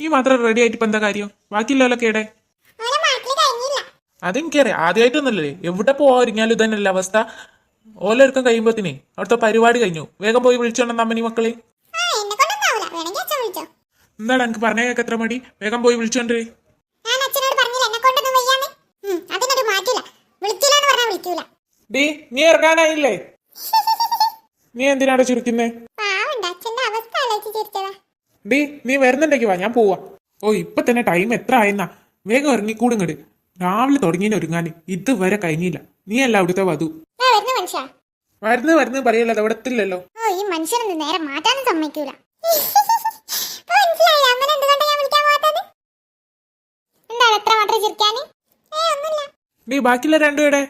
ഈ മാത്രം റെഡി ആയിട്ട് ഇപ്പൊ എന്താ കാര്യം? ബാക്കിയില്ലല്ലോ കേടെ അതെനിക്കറിയാം. ആദ്യമായിട്ടൊന്നല്ലേ എവിടെ പോവാറിഞ്ഞാലും ഇതന്നെയല്ല അവസ്ഥ. ഓലൊരുക്കം കഴിയുമ്പോത്തിനെ അവിടുത്തെ പരിപാടി കഴിഞ്ഞു. വേഗം പോയി വിളിച്ചോണം അമ്മനി മക്കളെ. എന്താണ് എനിക്ക് പറഞ്ഞ കേക്ക് എത്ര മടി. വേഗം പോയി വിളിച്ചോണ്ടേ ഡീ നീ ഇറങ്ങാനായില്ലേ? നീ എന്തിനാണ് ചുരുക്കുന്നേ? ഡീ നീ വരുന്നുണ്ടെങ്കിൽ വാ ഞാൻ പോവാ. ഓ ഇപ്പൊ തന്നെ ടൈം എത്ര ആയെന്നാ? വേഗം ഇറങ്ങിക്കൂടുങ്ങട് രാവിലെ തുടങ്ങിയ ഒരുങ്ങാൻ ഇതുവരെ കഴിഞ്ഞില്ല. നീ അല്ല അവിടുത്തെ വധു. വരുന്ന വരുന്ന പറയല്ലോ അതവിടത്തില്ലല്ലോ ഓ ഈ മനുഷ്യനൊന്നും നേരെ മാറ്റാനും സമ്മതിക്കൂല. ഡീ ബാക്കിയുള്ള രണ്ടുപേടെ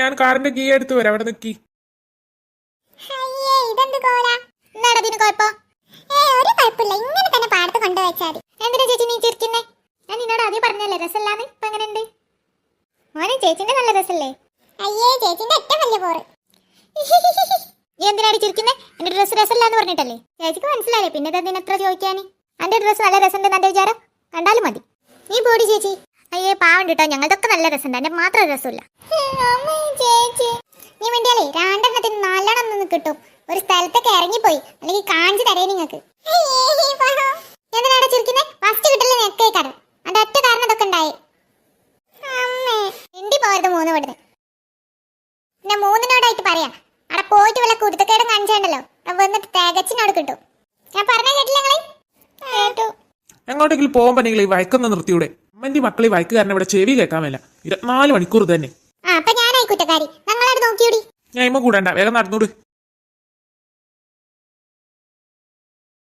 ഞാൻ കാറിന്റെ കീ എടുത്തു വരാം. അവിടെ നിക്കി. ഇതെന്ത് കോലാ? അതിന് കുഴപ്പം? കൊണ്ടുവച്ചാൽ മതി എന്തിനാ ചേച്ചി നീ ചിരിക്കുന്നേ? ഞാൻ നിന്നോട് ആദ്യം പറഞ്ഞല്ലേ രസമില്ലാന്ന്? ഇപ്പൊ എങ്ങനെയുണ്ട്? മോനെ ചേച്ചിന്റെ നല്ല രസല്ലേ അയ്യേ ചേച്ചിന്റെ ഏറ്റവും വലിയ പോറ് നീ എന്തിനാടി ചിരിക്കുന്നേ? എന്റെ ഡ്രസ് രസമില്ലാന്ന് പറഞ്ഞിട്ടല്ലേ? ചേച്ചിക്ക് മനസ്സിലായില്ലേ പിന്നെ തന്നെ എത്ര ചോദിക്കാന്? എന്റെ ഡ്രസ് നല്ല രസമുണ്ട് എന്റെ വിചാരം? കണ്ടാലും മതി. നീ പോടി ചേച്ചി. അയ്യേ പാവം കേട്ടോ ഞങ്ങളുടെയൊക്കെ നല്ല രസമുണ്ട്. എന്റെ മാത്രം രസമില്ല. നീ വേണ്ടിയാലേ രണ്ടെണ്ണത്തിന് നല്ലോണം നിന്ന് കിട്ടും. ഒരു സ്ഥലത്തൊക്കെ ഇറങ്ങിപ്പോയി. അല്ലെങ്കിൽ കാണിച്ചു തരേ നിങ്ങൾക്ക് പിന്നെ പറയാ. അവിടെ പോയിട്ട് വല്ല കുരുത്തക്കേടും കാണിച്ചുണ്ടല്ലോ. വന്നിട്ട് തികച്ചിനോട് കിട്ടും. ഞാൻ പറഞ്ഞ കേട്ടില്ല നിങ്ങൾ? എങ്ങോട്ടെങ്കിലും പോകുമ്പോ നിങ്ങൾ ഈ വയക്കുന്ന നിർത്തിയൂടെ. അമ്മന്റെ മക്കളെ വയക്ക് കാരണം ഇവിടെ ചെവി കേൾക്കാൻ വേല ഇരുപത്തിനാല് മണിക്കൂർ തന്നെ ആ അപ്പൊ ഞാനായി കുറ്റക്കാരി. ഞങ്ങളവിടെ നോക്കിയൂടി. ഞാൻ ഇമ്മ കൂടണ്ട വേഗം നടന്നൂട്.